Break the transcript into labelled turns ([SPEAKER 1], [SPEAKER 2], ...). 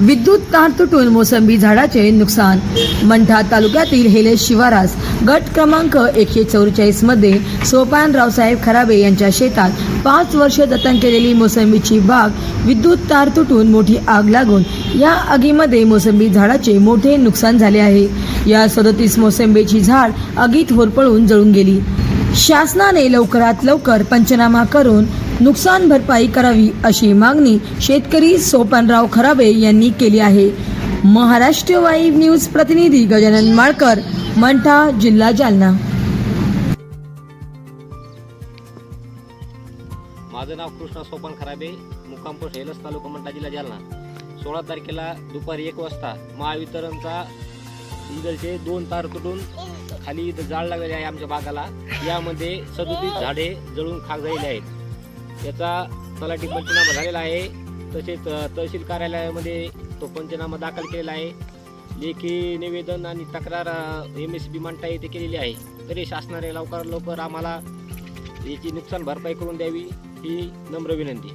[SPEAKER 1] विद्युत तार तुटून मोसंबी झाडाचे नुकसान. मंठा तालुक्यातील हेले शिवारास गट क्रमांक एकशे चौवेचाळीसमध्ये सोपान रावसाहेब खराबे यांच्या शेतात पाच वर्ष जतन केलेली मोसंबीची बाग विद्युत तार तुटून मोठी आग लागून या आगीमध्ये मोसंबी झाडाचे मोठे नुकसान झाले आहे. या सदतीस मोसंबीची झाड आगीत होरपळून जळून गेली. शासनाने लवकरात लवकर पंचनामा करून नुकसान भरपाई करावी अशी मागणी शेतकरी सोपानराव खराबे यांनी केली आहे. महाराष्ट्र वाईव्ह न्यूज प्रतिनिधी गजानन माळकर मंठा जिल्हा जालना.
[SPEAKER 2] माझं नाव कृष्णा सोपान खराबे मुक्काम पोस्ट हेलस तालुका मंठा जिल्हा जालना. सोळा तारखेला दुपारी एक वाजता महावितरणचा इगलचे दोन तार तुटून खाली इथं जाळ लागलेले आहे आमच्या बागाला. यामध्ये सदोतीस झाडे जळून खाक झालेली आहेत. याचा तलाठी पंचनामा झालेला आहे. तसेच तहसील कार्यालयामध्ये तो पंचनामा दाखल केलेला आहे. लेखी निवेदन आणि तक्रार एम एस बी मांडता येथे केलेली आहे. तरी शासनाने लवकर लवकर आम्हाला याची नुकसान भरपाई करून द्यावी ही नम्र विनंती.